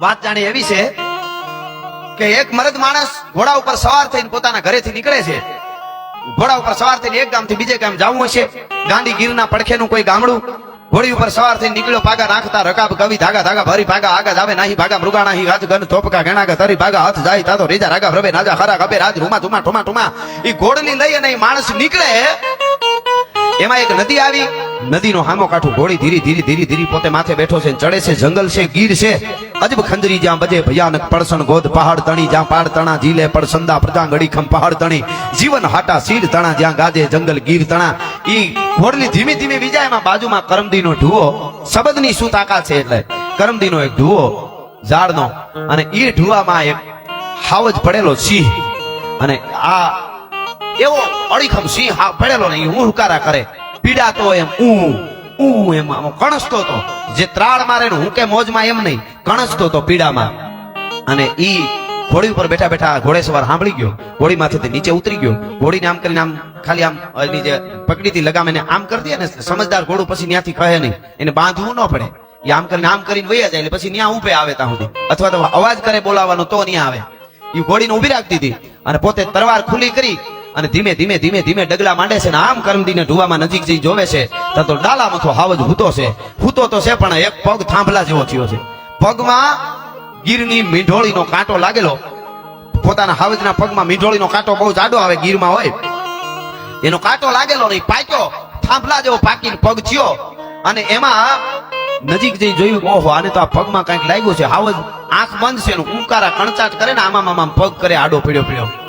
વાત જાણે એવી છે કે એક મરદ માણસ ઘોડા ઉપર સવાર થઈને પોતાના ઘરેથી નીકળે છે. ઘોડા ઉપર સવાર થઈને એક ગામથી બીજે ગામ જવું હશે ગાંડી ગીરના પડખેનું કોઈ ગામડું ઘોડી ઉપર સવાર થઈને નીકળ્યો પાગા નાખતા રકાબ કવિ ધાગા ધાગા ભરી, ભાગા આગા જાવે નાહી, ભાગા મૃગાણા હી, હાથ ગન થોપકા ગણાગા તરી ભાગા હાથ જાય તાતો રીજા રાગા રવે નાજા ખરા કબે રાજ રૂમા ધુમા ઠુમા ઠુમા. ઈ ઘોડની લઈ અને માણસ નીકળે, એમાં એક નદી આવી. નદીનો હામો કાઠું ઘોડી ધીરી ધીરી ધીરી ધીરી પોતે માથે બેઠો છે ચડે છે, જંગલ છે, ગીર છે. અજબ ખંજરી જ્યાં બજે ભયાનક પડસણ ગોદ પહાડ તણી, જ્યાં પાડ તણા જીલે પડસંદા પ્રજા ગડી ખમ પહાડ તણી. જીવન હાટા સીર તણા, જ્યાં ગાજે જંગલ ગીર તણા. ઈ ઘોડલી ધીમે ધીમે વિજાય એમાં બાજુમાં કરમદીનો ઢુવો શબદની શું તાકાત છે એટલે? કરમદીનો એક ઢુવો ઝાડનો. અને ઈ ઢુવામાં એક હાવજ પડેલો સિંહ. અને આ એવો અડીખમ સિંહ હા પડેલો ને હું હુકારા કરે. પીડાતો એમ ઊ ઉ એમ કણસતો તો. જે ત્રાળ મારે હું કે મોજમાં એમ નહીં, કણસતો તો પીડામાં. અને ઈ ઘોડી ઉપર બેઠા બેઠા ઘોડે સવાર સાંભળી ગયો. ઘોડી માંથી નીચે ઉતરી ગયો. ઘોડીને આમ કરીને આમ ખાલી આમ એની જે પકડીથી લગામ એને આમ કરી દે ને સમજદાર ઘોડું પછી ત્યાંથી કહે નહીં. એને બાંધવું ન પડે. એ આમ કરીને આમ કરીને વૈયા જાય એટલે પછી ત્યાં ઉભે આવે ત્યાં સુધી. અથવા તો અવાજ કરે બોલાવવાનો તો ત્યાં આવે. એ ઘોડીને ઊભી રાખતી હતી અને પોતે તરવાર ખુલ્લી કરી અને ધીમે ધીમે ધીમે ધીમે ડગલા માંડે છે ને આમ કરમદીને ઢુવામાં નજીક જઈ જોવે છે, તો ડાલા મથો હાવજ હૂતો છે. હૂતો તો છે પણ એક પગ થાંભલા જેવો થયો છે. પગમાં ગીરની મીંઢોળીનો કાંટો લાગેલો. પોતાના હાવજના પગમાં મીંઢોળીનો કાંટો બહુ જાડો આવે, ગીરમાં હોય. એનો કાંટો લાગેલો નહીં પાક્યો. થાંભલા જેવો પાકીને પગ થયો. અને એમાં નજીક જઈ જોયું ઓહો, આને તો આ પગમાં કંઈક લાગ્યું છે. હાવજ આંખ બંધ છે એનું કુંકારા કણચાટ કરે ને આમાં આમાં પગ કરે, આડો પીડ્યો પીડ્યો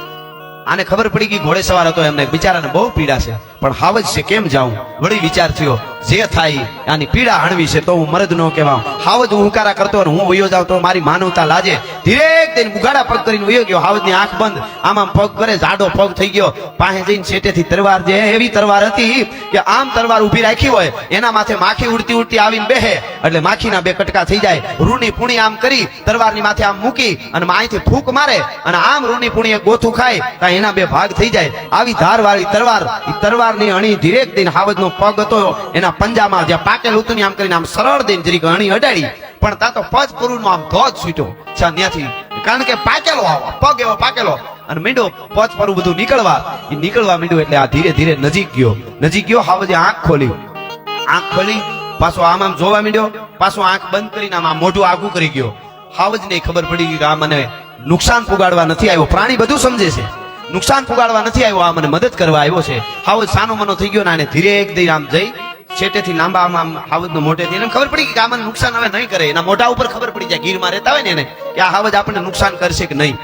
આને ખબર પડી ગઈ ઘોડે સવાર હતો એમને બિચારાને બહુ પીડા છે. પણ હાવજ છે, કેમ જાઉં? વળી વિચાર થયો, જે થાય આની પીડા હણવી છે તો હું મરદ નો કહેવા હાવજ હું હુંકારા કરતો અને હું વયો જાવ તો મારી માનવતા લાજે. ધીરેક તેને ઉગાડા પગ કરીને વયો ગયો. હાવજની આંખ બંધ. આમ પગ કરે, જાડો પગ થઈ ગયો. પાસે જઈને છેટેથી તરવાર જે એવી તરવાર હતી કે આમ તરવાર ઊભી રાખી હોય, એના માથે માખી ઉડતી ઉડતી આવીને બેહે. એટલે માખીના બે કટકા થઈ જાય. રૂની પૂણી આમ કરી તરવારની માથે આમ મૂકી અને અહીંથી ફૂંક મારે અને આમ રૂની પૂણી ગોથું ખાય ત્યાં એના બે ભાગ થઈ જાય. આવી ધાર વાળી તરવાર ઈ તરવારની અણી ધીરેક દઈને હાવજનો પગ હતો. એના પંજામાં જ્યાં પાકેલ હતું આમ કરીને આમ સરળ દઈને જરીક અણી અડાડી. પણ તા તો પજ પુરુનો આમ ધોજ છૂટ્યો. છે, ત્યાંથી. કારણ કે પાકેલો પગ એવો પાકેલો. અને મીંડો પચ પરુ બધું નીકળવા. એ નીકળવા મીંડો એટલે આ ધીરે ધીરે નજીક ગયો. નજીક ગયો, હાવજે આંખ ખોલી. આંખ ખોલી, પાછો આમ આમ જોવા મીંડ્યો. પાછો આંખ બંધ કરીને આમ મોઢું આગું કરી ગયો. હાવજને ખબર પડી ગઈ આ મને નુકસાન પુગાડવા નથી આવ્યો. પ્રાણી બધું સમજે છે. નુકસાન પુગાડવા નથી આવ્યો, આ મને મદદ કરવા આવ્યો છે. હાવ સાનો મનો થઈ ગયો ને ધીરે એક દઈ આમ જઈ. છેટેથી લાંબા આમ આમ હાવજનો મોઢેથી એને ખબર પડી કે આમાં નુકસાન હવે નહીં કરે. એના મોઢા ઉપર ખબર પડી જાય, ગીરમાં રહેતા હોય ને એને, કે આ હાવજ આપણને નુકસાન કરશે કે નહીં.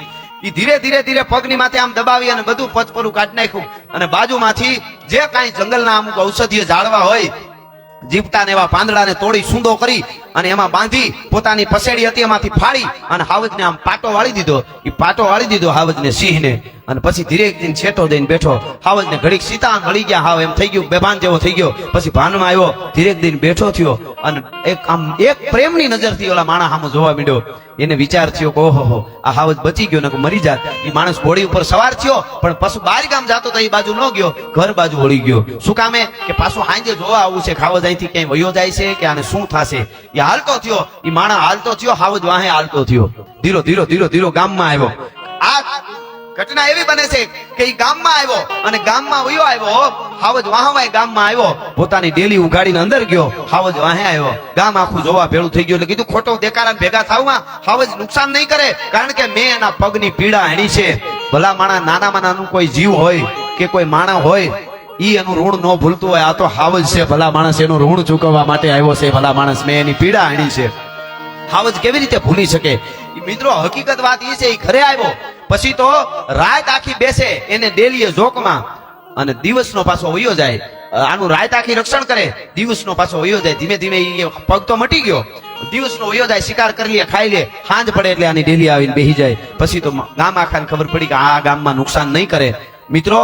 ઈ ધીરે ધીરે ધીરે પગની માથે આમ દબાવી અને બધું પચપરું કાઢી નાખ્યું. અને બાજુમાંથી જે કાંઈ જંગલના અમુક ઔષધીય ઝાડવા હોય જીપટા ને એવા પાંદડાને તોડી સૂંદો કરી અને એમાં બાંધી પોતાની પસેડી હતી એમાંથી ફાડી અને હાવજને આમ પાટો વાળી દીધો. એ પાટો વાળી દીધો હાવજને સિંહને. અને પછી ધીરે દિન છેટો દઈને બેઠો. હાવજને ઘડીક સીતા મળી ગયા. હાવ એમ થઈ ગયું, બેભાન જેવો થઈ ગયો. પછી ભાનમાં આવ્યો, ધીરે દિન બેઠો થયો અને એક આમ એક પ્રેમની નજરથી ઓલા માણા સામે જોવા મળ્યો એને વિચાર થયો કે ઓહો આ હાવજ બચી ગયો ને મરી જાત. એ માણસ ઘોડી ઉપર સવાર થયો, પણ પાછું બાર ગામ જતો તો એ બાજુ ન ગયો, ઘર બાજુ વળી ગયો. શું કામે? કે પાછું હાંજે જોવા આવું છે ખાવજ અહીંથી ક્યાંય વયો જાય છે કે આને શું થશે? એ હાલતો થયો. એ માણા હાલતો થયો હાવજ વાહે હાલતો થયો. ધીરો ધીરો ધીરો ધીરો ગામમાં આવ્યો. આ ઘટના એવી બને છે કે એ ગામમાં આવ્યો અને ગામમાં વયો આવ્યો હાવજ વાહવાય ગામમાં આવ્યો. પોતાની ડેલી ઉગાડીને અંદર ગયો. હાવજ વાહે આવ્યો. ગામ આખું જોવા ભેળું થઈ ગયું એટલે કીધું, ખોટો દેકારા ભેગા થાવમાં હાવજ નુકસાન નહીં કરે, કારણ કે મેં એના પગની પીડા એની છે. ભલા માણા નાનામાં નાનું કોઈ જીવ હોય કે કોઈ માણા હોય ઈ એનું ઋણ ન ભૂલતું હોય, આ તો હાવજ છે. ભલા માણસ એનું ઋણ ચૂકવવા માટે આવ્યો છે. ભલા માણસ મેં એની પીડા આણી છે. હાવજ કેવી રીતે ભૂલી શકે? મિત્રો, હકીકત વાત એ છે એ ઘરે આવ્યો. પછી તો રાત આખી બેસે એને ડેલીએ જોકમાં અને દિવસનો પાછો વયો જાય. આનું રાત આખી રક્ષણ કરે, દિવસનો પાછો વયો જાય. ધીમે ધીમે એ પગ તો મટી ગયો. દિવસનો વયો જાય, શિકાર કરી લે, ખાઈ લે સાંજ પડે એટલે આની ડેલી આવીને બેહી જાય. પછી તો ગામ આખાને ખબર પડી કે આ ગામમાં નુકસાન નહીં કરે. મિત્રો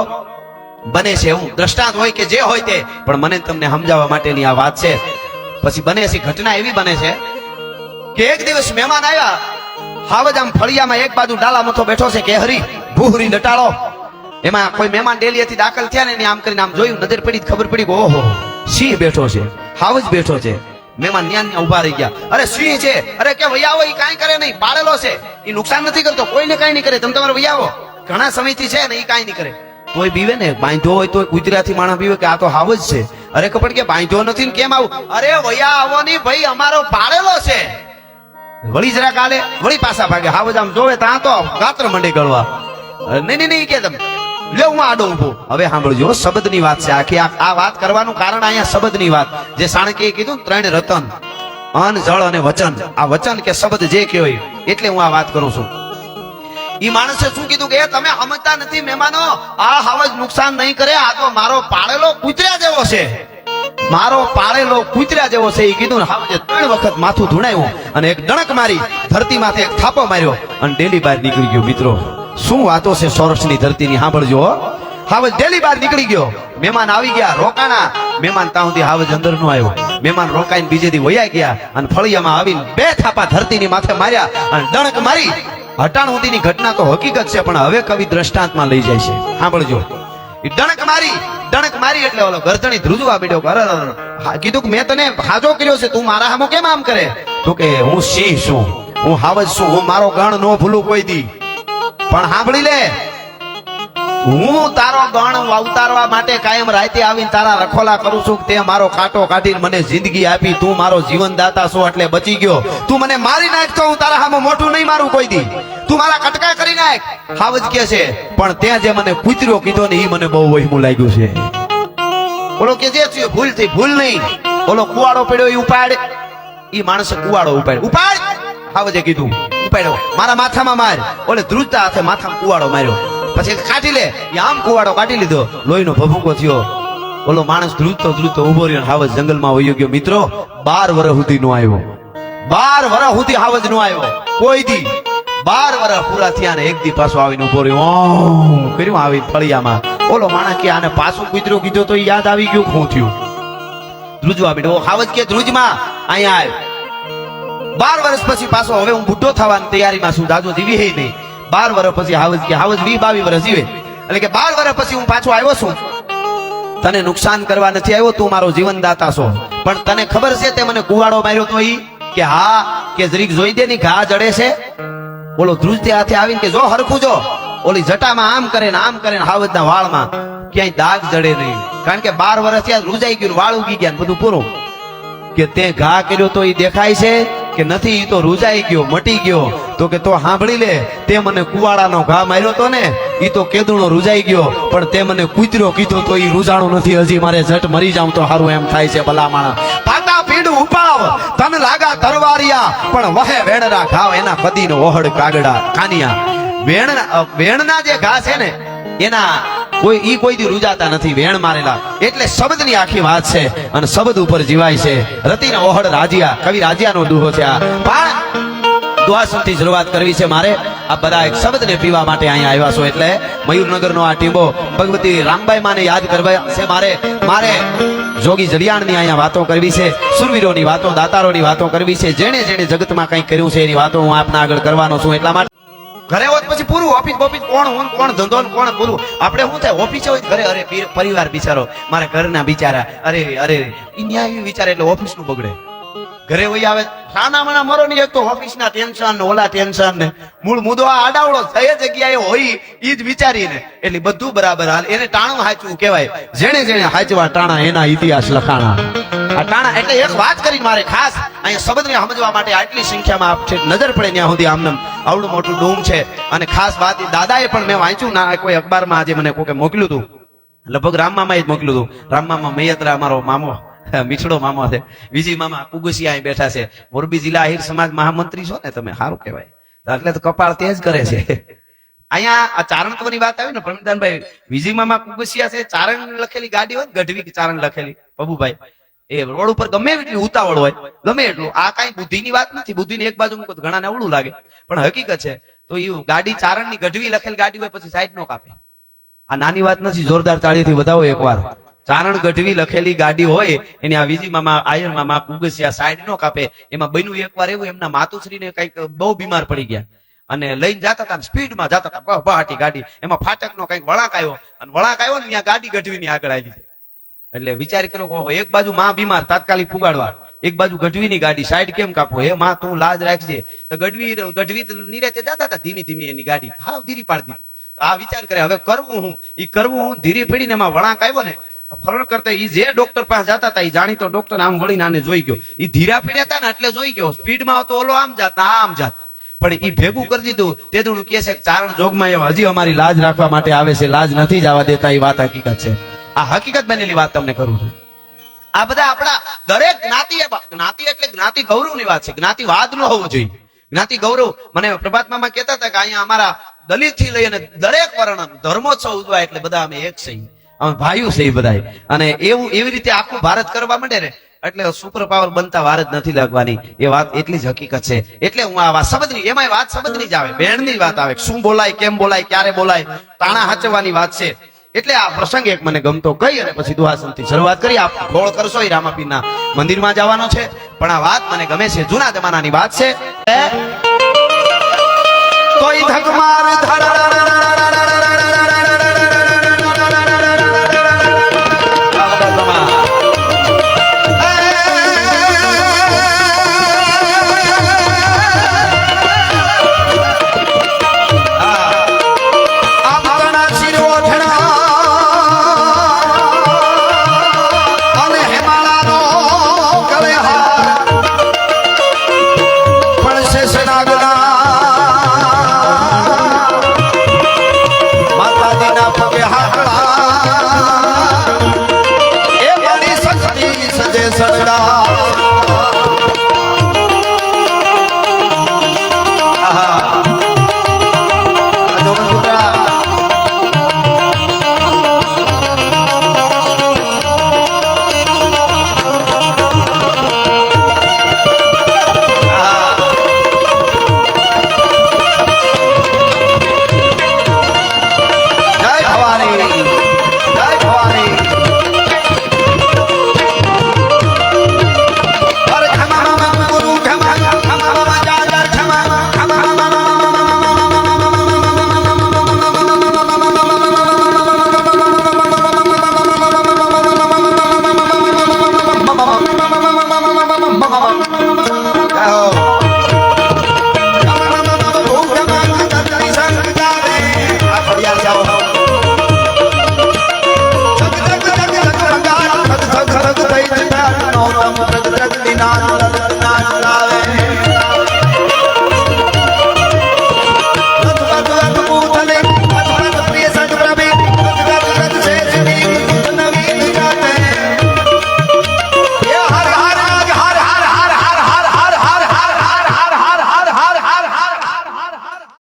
બને છે એવું દ્રષ્ટાંત હોય કે જે હોય તે, પણ મને તમને સમજાવવા માટેની આ વાત છે. પછી બને છે, ઘટના એવી બને છે કે એક દિવસ મહેમાન આવ્યા હાવજ આમ ફળિયામાં એક બાજુ ડાલા મથો બેઠો છે કે હરી ભૂહરી ડટાળો એમાં કોઈ મહેમાન ડેલીએથી દાખલ થયા ને આમ કરીને આમ જોયું, નજર પડી, ખબર પડી કે ઓહો, સિંહ બેઠો છે, હાવજ બેઠો છે. મહેમાન ન્યાન ઊભા રહી ગયા. અરે, સિંહ છે? અરે કે વૈયાવો ઈ કાંઈ કરે નહીં પાડેલો છે. એ નુકસાન નથી કરતો, કોઈને કાંઈ નહીં કરે. તમે તમારે વૈયાવો ઘણા સમયથી છે ને એ કાંઈ નહીં કરે. તોય બીવે ને? બાંધો હોય તો ગુજરાતી માણસ બીવે કે આ તો હાવ જ છે. અરે કપડ કે બાંધો નથી ને કેમ આવું? અરે વયા આવો નહીં ભાઈ, અમારો પાડેલો છે. વળી જરા કાલે વળી પાછા ભાગે. હાવજ આમ જોવે ત્યાં તો ગાત્ર મંડી ગળવા. નહીં નહીં કે તમે. લે, હું આડો ઊભો હવે સાંભળજો શબ્દની વાત છે. આખી આ વાત કરવાનું કારણ અહીંયા શબ્દની વાત. જે સાણકે કીધું ત્રણ રતન, અન, જળ અને વચન. આ વચન કે શબ્દ જે કહેવાય, એટલે હું આ વાત કરું છું. ઈ માણસે શું કીધું કે તમે સમજતા નથી મહેમાનો, આ હવજ નુકસાન નહીં કરે, આ તો મારો પાળેલો કૂતર્યા જેવો છે. મારો પાળેલો કૂતર્યા જેવો છે એ કીધું ને ત્રણ વખત માથું ધૂણાયું અને એક ડણક મારી ધરતી માથે એક થાપો માર્યો અને ડેલી બહાર નીકળી ગયો, મિત્રો. શું વાતો છે સૌરાષ્ટ્રની ધરતીની, સાંભળજો. હાવજ ડેલી બહાર નીકળી ગયો. મહેમાન આવી ગયા, રોકાણા. મહેમાન ત્યાં સુધી હાવજ અંદર નો આવ્યો. મહેમાન રોકાઈને બીજે દી વયા ગયા અને ફળિયામાં આવીને બે થાપા ધરતીની માથે માર્યા અને ડણક મારી હટાણ સુધીની ઘટના તો હકીકત છે, પણ હવે કવિ દ્રષ્ટાંતમાં લઈ જાય છે. સાંભળજો. ડણક મારી ડણક મારી એટલે ઓલો ગરદણી ધ્રુજવા બેઠો અરે કીધું કે મેં તને હાજો કર્યો છે, તું મારા હામો કેમ આમ કરે? તો કે, હું સિંહ છું? હું હાવજ છું, હું મારો ગણ નો ભૂલું કોઈ દી. પણ સાંભળી લે. હું તારો ગણ અવતારવા માટે કાયમ રાતે આવીને તારા રખોલા કરું છું તે મારો કાંટો કાઢીને મને જિંદગી આપી. તું મારો જીવન દાતા છો એટલે બચી ગયો. તું મને મારી નાખ હું તારા સામે મોટું નહીં મારું કોઈ દી. તું મારા કટકા કરી નાખ. હાવજ કે છે. પણ ત્યાં જે મને કૂતર્યો કીધો ને એ મને બહુ વહીમું લાગ્યું છે. ઓલો કે જે ભૂલ થઈ ભૂલ નહીં. ઓલો કુવાડો પડ્યો એ ઉપાડ. ઈ માણસે કુવાડો ઉપાડ! ઉપાડ હાવજે કીધું. ઉપાડ્યો. મારા માથામાં માર. ઓલે ધ્રુજતા હાથે માથામાં કુવાડો માર્યો. પછી કાઢી લે. આમ કુવાડો કાઢી લીધો. લોહીનો ભભૂકો થયો. ઓલો માણસ ધ્રુજતો ધ્રુજતો ઊભો રહ્યો હાવજ જંગલમાં વયો ગયો. મિત્રો, બાર વર્ષ સુધી નો આવ્યો. બાર વર્ષ સુધી હાવજ નો આવ્યો. કોઈ દી. બાર વર્ષ પૂરા થયા ને એક દી પાછો આવીને ઊભો રહ્યો. કર્યું આવી ફળિયામાં. ઓલો માણસ કે આને પાછું કૂતરો કીધો તો યાદ આવી ગયું શું થયું? ધ્રુજવા બેઠો હાવજ કે ધ્રુજમાં. અહીંયા આવ્યો બાર વર્ષ પછી પાછો હવે હું બુઢો થવાની તૈયારીમાં છું. દાદો, જીવી હે નહીં. બાર વર્ષ પછી હાવજ કે હાવજ વી બાવી વર્ષ જીવે. એટલે કે બાર વર્ષ પછી હું પાછો આવ્યો છું. તને નુકસાન કરવા નથી આવ્યો, તું મારો જીવનદાતા છો. પણ તને ખબર છે તે મને કુવાડો માર્યો તો ઈ કે હા, કે જરીક જોઈ દે ની ઘા જડે છે. ઓલો ધ્રુજતે હાથે આવીને કે જો હરખું જો. ઓલી જટામાં આમ કરે ને આમ કરે ને હાવજના વાળમાં ક્યાંય દાગ જડે નહીં. કારણ કે બાર વર્ષ ત્યાં રૂજાઈ ગયું વાળ ઉગી ગયા બધું પૂરું. કે તે ઘા કર્યો તો એ દેખાય છે કે નથી એ તો રૂજાઈ ગયો, મટી ગયો. તો કે તો સાંભળી લે. તે મને કુવાડાનો ઘા માર્યો તો ને એ તો કેદુણો રૂજાઈ ગયો. પણ તે મને કૂતરો કીધો તો એ રૂજાણો નથી. હજી મારે ઝટ મરી જાઉં તો સારું એમ થાય છે ભલા માણસ. પાટા પીડું ઉપાવ. ને, એના કોઈ, ઈ કોઈ દી નથી. વેણ મારેલા. એટલે શબ્દની આખી વાત છે અને શબ્દ ઉપર જીવાય છે. રતિના ઓહડ રાજિયા, કવિ રાજીયાનો દુહો છે દ્વાસનથી શરૂઆત કરવી છે મારે. આ બધા એક શબ્દને પીવા માટે અહીંયા આવ્યા છો એટલે મયુરનગરનો આ ટીંબો ભગવતી રામબાઈ માને યાદ કરવા છે મારે. મારે જોગી જલિયાણની અહીંયા વાતો કરવી છે, સુરવીરોની વાતો, દાતારોની વાતો કરવી છે, જેણે જેણે જગતમાં કંઈક કર્યું છે એની વાતો હું આપના આગળ કરવાનો છું એટલા માટે. ઘરે હોત પછી પૂરું, ઓફિસ બોફિસ કોણ હું કોણ, ધંધો કોણ પૂરું? આપણે શું થાય, ઓફિસે હોય ઘરે, અરે પરિવાર બિચારો, મારા ઘરના બિચારા, અરે અરે ન્યાય વિચારે એટલે ઓફિસનું બગડે. ઘરે વહી આવે. સાના મના મરો નહીં એક તો ઓફિસ ના ટેન્શન ને, ઓલા ટેન્શન ને. મૂળ મુદ્દો આડાવડો થઈ જગ્યાએ હોય એ જ વિચારીને. એટલે બધું બરાબર હાલ. એને ટાણું હાચવું કહેવાય. જેણે જેણે હાચવા ટાણા, એના ઇતિહાસ લખાણા. આ ટાણા એટલે એક વાત કરી મારે ખાસ. અહીંયા શબ્દને સમજવા માટે આટલી સંખ્યામાં આપ છે, નજર પડે ત્યાં સુધી આમને. આવડું મોટું ડૂમ છે. અને ખાસ વાત ઈ દાદાએ પણ મેં વાંચ્યું, ના, કોઈ અખબારમાં આજે મને કોકે મોકલ્યું હતું. લગભગ રામમામાં જ મોકલ્યું હતું. રામમામાં મૈયત્રા, અમારો મામો. મીઠડો મામો છે. વિજય મામા કુગુસિયા અહીં બેઠા છે. મોરબી જિલ્લા આહિર સમાજ મહામંત્રી છો ને તમે? સારું કહેવાય. એટલે તો કપાળ તેજ કરે છે. અહીંયા આ ચારણત્વની વાત આવી ને પ્રમિદાનભાઈ વિજય મામા કુગુસિયા છે, ચારણ લખેલી ગાડી હોય ગઢવી ચારણ લખેલી, પ્રભુભાઈ. એ રોડ ઉપર ગમે એટલી ઉતાવળ હોય, ગમે એટલું. આ કઈ બુદ્ધિની વાત નથી, બુદ્ધિની એક બાજુ તો ઘણાને અવળું લાગે. પણ હકીકત છે, તો એ ગાડી ચારણની ગઢવી લખેલ ગાડી હોય, પછી સાઈડ નો કાપે. આ નાની વાત નથી, જોરદાર તાળીથી વધાવો એકવાર. ચારણ ગઢવી લખેલી ગાડી હોય એની આ વિજી મામા આયર મામા ઉગસિયા સાઈડ નો કાપે. એમાં બન્યું એકવાર એવું એમના માતુશ્રીને કંઈક બહુ બીમાર પડી ગયા. અને લઈને જતા હતા સ્પીડમાં જતા હતા બહ બહાટી ગાડી. એમાં ફાટકનો કંઈક વળાંક આવ્યો. અને વળાંક આવ્યો ને ત્યાં ગાડી ગઢવીની આગળ આવી એટલે વિચાર કર્યો કે ઓહો, એક બાજુ માં બીમાર તાત્કાલિક પુગાડવા. એક બાજુ ગઢવી ની ગાડી સાઈડ કેમ કાપો? હે માં તું લાજ રાખજે. તો ગઢવી ગઢવી નિરાતે જતા હતા ધીમી ધીમી એની ગાડી હાવ ધીરી પાડી આ વિચાર કરે હવે કરવું હું? એ કરવું હું ધીરે પડીને એમાં વળાંક આવ્યો ને ફરણ કરતા એ જે ડોક્ટર પાસે જતા હતા એ જાણીતો ડોક્ટર આમ વળીને આને જોઈ ગયો. એ ધીરા પીડ્યા હતા ને એટલે જોઈ ગયો. સ્પીડમાં તો ઓલો આમ જાત આમ જાત. પણ એ ભેગું કરી દીધું. તે દુણું કે છે ચારણ જોગમાં એવા, હજી અમારી લાજ રાખવા માટે આવે છે. લાજ નથી જવા દેતા એ વાત હકીકત છે. આ હકીકત બનેલી વાત તમને કરું છું. આ બધા આપણા દરેક જ્ઞાતિ જ્ઞાતિ એટલે જ્ઞાતિ ગૌરવની વાત છે. જ્ઞાતિ વાદ ન હોવો જોઈએ. જ્ઞાતિ ગૌરવ. મને પ્રભાતમાં કહેતા હતા કે અહીંયા અમારા દલિતથી લઈને દરેક વર્ણ ધર્મોત્સવ ઉજવાય એટલે બધા અમે એક છે અમે છે એ બધા અને એવું, એવી રીતે આખું ભારત કરવા માંડે ને, એટલે સુપર પાવર બનતા વાર જ નથી લાગવાની. એ વાત એટલી જ હકીકત છે. એટલે હું આ વાત સમજની એમાં વાત સમજની જ આવે. બેણની વાત આવે. શું બોલાય, કેમ બોલાય, ક્યારે બોલાય, તાણા હાચવાની વાત છે. એટલે આ પ્રસંગ એક મને ગમતો કહી અને પછી દુહાસનથી શરૂઆત કરી. આપ ગોળ કરશો એ રામાપીરના મંદિરમાં જવાનો છે. પણ આ વાત મને ગમે છે. જૂના જમાનાની વાત છે. કોઈ ધક માર